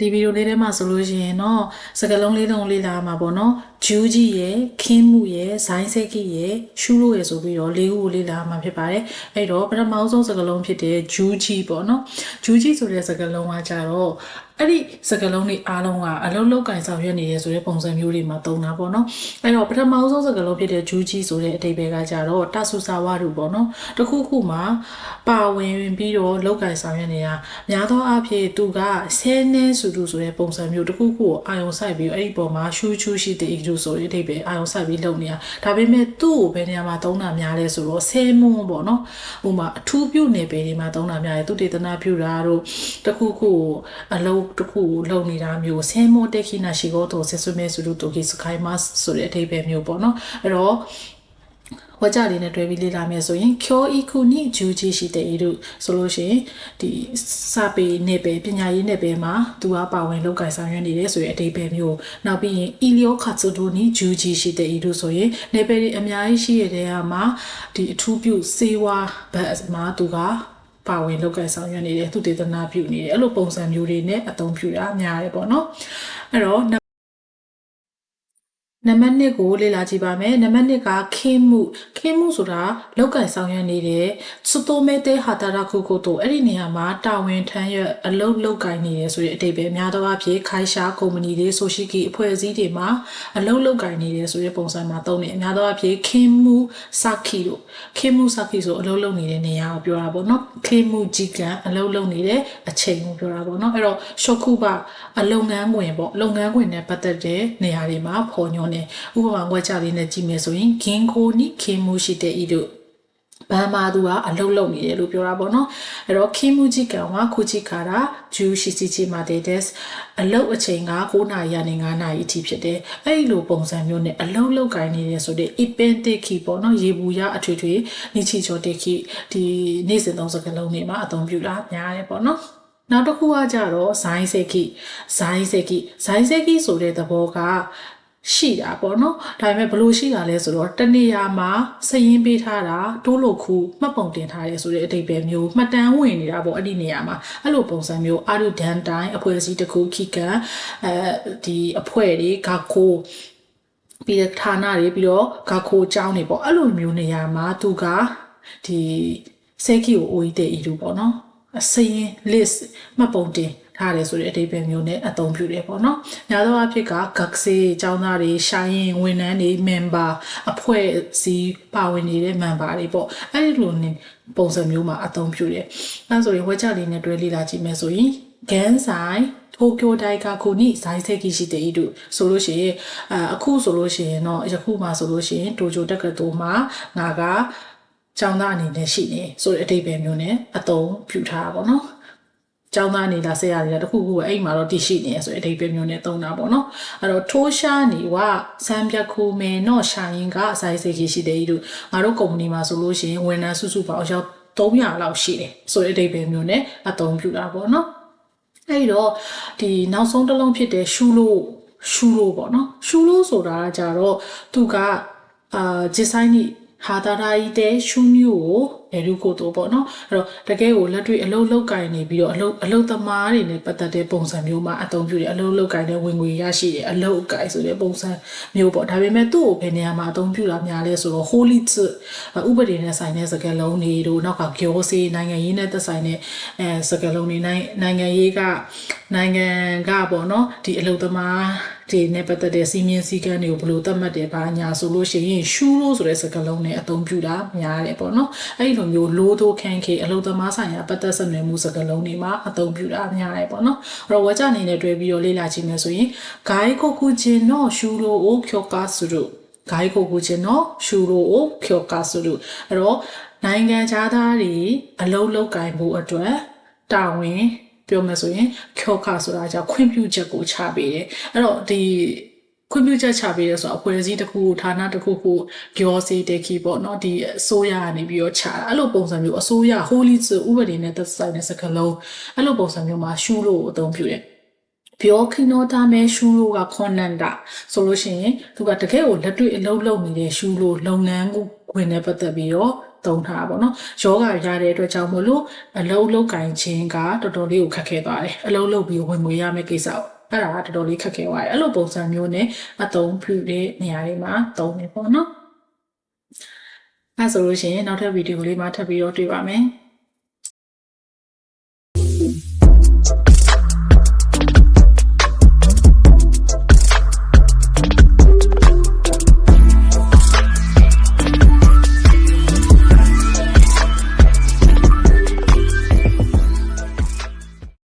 ဒီဗီဒီယိုလေးထဲမှာဆိုလို့ရှိရင်တော့စကလုံးလေးတုံးလေးလာမှာပေါ့နော်ဂျူးကြီးရယ်ခင်းမှုရယ်ဇိုင်းဆက်ကီရယ်ရှူးလို့ရယ်ဆိုပြီးတော့လေးခုကိုလေးလာမှာဖြစ်ပါတယ်အဲ့တော့ပထမဆုံးစကလုံးဖြစ်တဲ့ဂျူးကြီးပေါ့နော်ဂျူးကြီးဆိုတဲ့စကလုံးကကြတော့အဲ့ဒီစကလုံးလေးအားလုံးကအလုံးလောက်ကင်ဆောင်ရွက်နေရဆိုတဲ့ပုံစံမျိုးတွေမှာတုံးတာပေါ့နော်အဲ့တော့ပထမဆုံးစကလုံးဖြစ်တဲ့ဂျူးကြီးဆိုတဲ့အတိတ်ပဲကကြတော့တဆူစာဝါတို့ပေါ့နော်တခုခုမှာပါဝင်ပြီးတော့လောက်ကင်ဆောင်ရွက်နေတာများသောအားဖြင့်သူကဆဲနေစုသူဆိုတဲ့ပုံစံမျိုးတခုခုကိုအာယုံဆိုင်ပြီးအဲ့ဒီပုံမှာရှူးချူးရှိတဲ့အီဒူဆိုတဲ့အတိတ်ပဲအာယုံဆိုင်ပြီးလုပ်နေတာဒါပေမဲ့သူ့ကိုဘယ်နေရာမှာတုံးတာများလဲဆိုတော့ဆဲမွန်းပေါ့နော်ဟိုမှာအထူးပြုနေပေဒီမှာတုံးတာများတယ်သူတေသနာပြုတာတို့တခုခုကိုအလုံးတခုကိုလုပ်နေတာမျိုးဆဲမွန်းတက်ခိနာရှိကိုတော့ဆက်ဆွမဲစုလို့တိုကိစခိုင်မတ်ဆိုတဲ့အတိတ်ပဲမျိုးပေါ့နော်အဲ့တော့ ဝါကြလေးနဲ့တွဲပြီးလေ့လာမယ်ဆိုရင်ကျောဤခုနိဂျူဂျီရှိတဲ့ဤတို့ဆိုလို့ရှိရင်ဒီစာပေနယ်ပယ်ပညာရေးနယ်ပယ်မှာသူကပါဝင်လောက်ကင်ဆောင်ရွက်နေတယ်ဆိုရင်အတိတ်ပဲမျိုးနောက်ပြီးရင်အီလီယိုခါဆိုဒိုနီဂျူဂျီရှိတဲ့ဤတို့ဆိုရင်နယ်ပယ်တွေအများကြီးရှိရတဲ့ဟာမှာဒီအထူးပြုစေဝါဘတ်မှာသူကပါဝင်လောက်ကင်ဆောင်ရွက်နေတယ်သူတေသနာပြုနေတယ်အဲ့လိုပုံစံမျိုးတွေနဲ့အသုံးပြုတာများတယ်ပေါ့နော်အဲ့တော့ နံပါတ်1ကိုလေ့လာကြည့်ပါမယ်နံပါတ်1ကခင်းမှုခင်းမှုဆိုတာလောက်ကင်ဆောင်ရွက်နေတဲ့စတိုမဲတဲဟာတာရာခုကိုတို့အဲ့ဒီနေရာမှာတာဝန်ထမ်းရွက်အလုပ်လောက်ကင်နေတယ်ဆိုတဲ့အတိတ်ပဲအများသောအားဖြင့်ခိုင်ရှားကုမ္ပဏီတွေဆိုရှိကီအဖွဲ့အစည်းတွေမှာအလုပ်လောက်ကင်နေတယ်ဆိုတဲ့ပုံစံမှာသုံးနေအများသောအားဖြင့်ခင်းမှုစခီတို့ခင်းမှုစခီဆိုအလုပ်လုပ်နေတဲ့နေရာကိုပြောတာပေါ့နော်ခင်းမှုကြီးကံအလုပ်လုပ်နေတဲ့အချိန်ကိုပြောတာပေါ့နော်အဲ့တော့ရှော့ခုပအလုပ်ငန်းခွင်ပေါ့လုပ်ငန်းခွင်နဲ့ပတ်သက်တဲ့နေရာတွေမှာဖော်ညွှန်းနေဥပမာဝက်ကြလေးနဲ့ကြည့်မယ်ဆိုရင်ဂင်းခိုနိခင်းမှုရှိတဲ့ဤတို့ဘာမာသူကအလုတ်လုံနေတယ်လို့ပြောတာပေါ့နော်အဲ့တော့ခင်းမှုကြီးကံကခုကြီးခါတာဂျူရှိစီချီမာတဲ့ des အလုတ်အချိန်က9နာရီကနေ9နာရီအထိဖြစ်တယ်အဲ့ဒီလိုပုံစံမျိုးနဲ့အလုတ်လောက်ကိုင်းနေတယ်ဆိုတဲ့ epentic ပေါ့နော်ရေဘူးရအထွေထွေနိချီချောတိခိဒီနေ့စဉ်သုံးစကားလုံးတွေမှာအသုံးပြုတာများတယ်ပေါ့နော်နောက်တစ်ခုကကြတော့ဇိုင်းစေကိဇိုင်းစေကိဇိုင်းစေကိဆိုတဲ့သဘောက ရှိတာပေါ့နော်ဒါပေမဲ့ဘလို့ရှိတာလဲဆိုတော့တနေရာမှာစရင်ပေးထားတာတိုးလို့ခုမှတ်ပုံတင်ထားတယ်ဆိုတဲ့အတိတ်ပဲမျိုးမှတ်တမ်းဝင်နေတာပေါ့အဲ့ဒီနေရာမှာအဲ့လိုပုံစံမျိုးအာရူဒန်တိုင်းအဖွဲ့အစည်းတစ်ခုခိကန်အဲဒီအဖွဲ့တွေဂါခိုပြီးတော့ဌာနတွေပြီးတော့ဂါခိုကျောင်းတွေပေါ့အဲ့လိုမျိုးနေရာမှာသူကဒီဆဲကီကိုအိုးတဲ့ဤလူပေါ့နော်အစရင် list မှတ်ပုံတင် ထားတယ်ဆိုတဲ့အဓိပ္ပာယ်မျိုးနဲ့အသုံးပြုတယ်ပေါ့နော်။ညာသောအဖြစ်ကဂက်ဆေးចောင်းသားတွေရှာရင်ဝန်ထမ်းတွေ member အဖွဲ့အစည်းပါဝင်နေတဲ့ member တွေပေါ့။အဲ့ဒီလိုနေပုံစံမျိုးမှာအသုံးပြုတယ်။အဲဆိုရင်ဝက်ချလေးနဲ့တွဲလေ့လာကြည့်မယ်ဆိုရင်ဂန်ဆိုင်တိုကျိုတိုင်ကကိုနိဇိုင်းဆက်ကြီးရှိတဲ့ဤတို့ဆိုလို့ရှိရင်အခုဆိုလို့ရှိရင်တော့ယခုမှဆိုလို့ရှိရင်တိုကျိုတက္ကသိုလ်မှာငါကကျောင်းသားအနေနဲ့ရှိနေဆိုတဲ့အဓိပ္ပာယ်မျိုးနဲ့အသုံးပြုထားတာပေါ့နော် ကျောင်းသားနေလားဆရာနေလားတခုခုအဲ့မှာတော့တရှိနေရဆိုအဓိပ္ပာယ်မျိုးနဲ့သုံးတာပေါ့နော်အဲ့တော့ထိုးရှားနေဝစံပြခုမေနော်ရှာရင်ကစိုက်စိတ်ကြီးရှိတယ်ဤတို့ငါတို့ကုမ္ပဏီမှာဆိုလို့ရှိရင်ဝန်ထမ်းစုစုပေါင်းအယောက်300လောက်ရှိတယ်ဆိုတဲ့အဓိပ္ပာယ်မျိုးနဲ့အသုံးပြုတာပေါ့နော်အဲ့တော့ဒီနောက်ဆုံးတစ်လုံးဖြစ်တဲ့ရှူလို့ရှူလို့ပေါ့နော်ရှူလို့ဆိုတာကကြတော့သူကအာဂျစ်ဆိုင်နီ ဟာတာရာဤတဲ့ရှူမျိုးကိုလေလူကိုတော့ပေါ့နော်အဲ့တော့တကယ်ကိုလက်တွေ့အလုံးလောက်ကင်နေပြီးတော့အလုံးအလုံးသမားတွေနဲ့ပတ်သက်တဲ့ပုံစံမျိုးမှာအသုံးပြုတယ်အလုံးလောက်ကင်တဲ့ဝင်ငွေရရှိတယ်အလုံးအကင်ဆိုတဲ့ပုံစံမျိုးပေါ့ဒါပေမဲ့သူ့ကိုဘယ်နေရာမှာအသုံးပြုတာများလဲဆိုတော့ holy ဥပဒေနဲ့ဆိုင်တဲ့စကားလုံးတွေတို့နောက်ကကျောစီနိုင်ငံရေးနဲ့သက်ဆိုင်တဲ့အဲစကားလုံးတွေနိုင်ငံရေးကနိုင်ငံကပေါ့နော်ဒီအလုံးသမား ဒီနဲ့ပတ်သက်တဲ့စီမင်းစည်းကမ်းတွေကိုဘယ်လိုသတ်မှတ်တယ်ဘာညာဆိုလို့ရှိရင်ရှူးလို့ဆိုတဲ့စကားလုံးနဲ့အသုံးပြုတာများတယ်ပေါ့နော်အဲ့ဒီလိုမျိုးလိုးသိုးခန်းခေအလုပ်သမားဆိုင်ရာပတ်သက်ဆက်နွယ်မှုစကားလုံးတွေမှာအသုံးပြုတာများတယ်ပေါ့နော်အဲ့တော့ဝါကြအနေနဲ့တွဲပြီးတော့လေ့လာကြည့်မယ်ဆိုရင်ဂိုင်းကိုကူချင်းတော့ရှူးလို့အိုကျော်ကာစုတို့ဂိုင်းကိုကူချင်းတော့ရှူးလို့အိုကျော်ကာစုတို့အဲ့တော့နိုင်ငံခြားသားတွေအလုပ်လုပ်ကင်ဖို့အတွက်တာဝန် ပြောမယ်ဆိုရင်ကျော်ကာဆိုတာကြောင့်ခွင့်ပြုချက်ကိုချပေးတယ်အဲ့တော့ဒီခွင့်ပြုချက်ချပေးရဆိုတော့အဖွဲ့အစည်းတစ်ခုဌာနတစ်ခုခုပြောစီတက်ခီပေါ့နော်ဒီအစိုးရကနေပြီးတော့ချတာအဲ့လိုပုံစံမျိုးအစိုးရ holy ဥပဒေနဲ့သက်ဆိုင်တဲ့စကားလုံးအဲ့လိုပုံစံမျိုးမှာရှူလို့အသုံးပြုတယ်ပြောခိနောတာမဲရှူလို့ကခွန်နန္တာဆိုလို့ရှိရင်သူကတကယ်ကိုလက်တွေ့အလုပ်လုပ်နေတဲ့ရှူလို့လုပ်ငန်းကိုဝင်နေပတ်သက်ပြီးတော့ သုံးထားတာပေါ့နော်ယောဂရတဲ့အတွက်ကြောင့်မို့လို့အလုံးလုံးကင်ခြင်းကတော်တော်လေးကိုခက်ခဲသွားတယ်အလုံးလုံးပြီးဝင်ငွေရမယ့်ကိစ္စကိုအဲ့ဒါကတော်တော်လေးခက်ခဲသွားတယ်အဲ့လိုပုံစံမျိုးနဲ့အသုံးပြုတဲ့နေရာတွေမှာသုံးနေပေါ့နော်အဲ့ဆိုလို့ရှိရင်နောက်ထပ်ဗီဒီယိုလေးမှာထပ်ပြီးတော့တွေ့ပါမယ်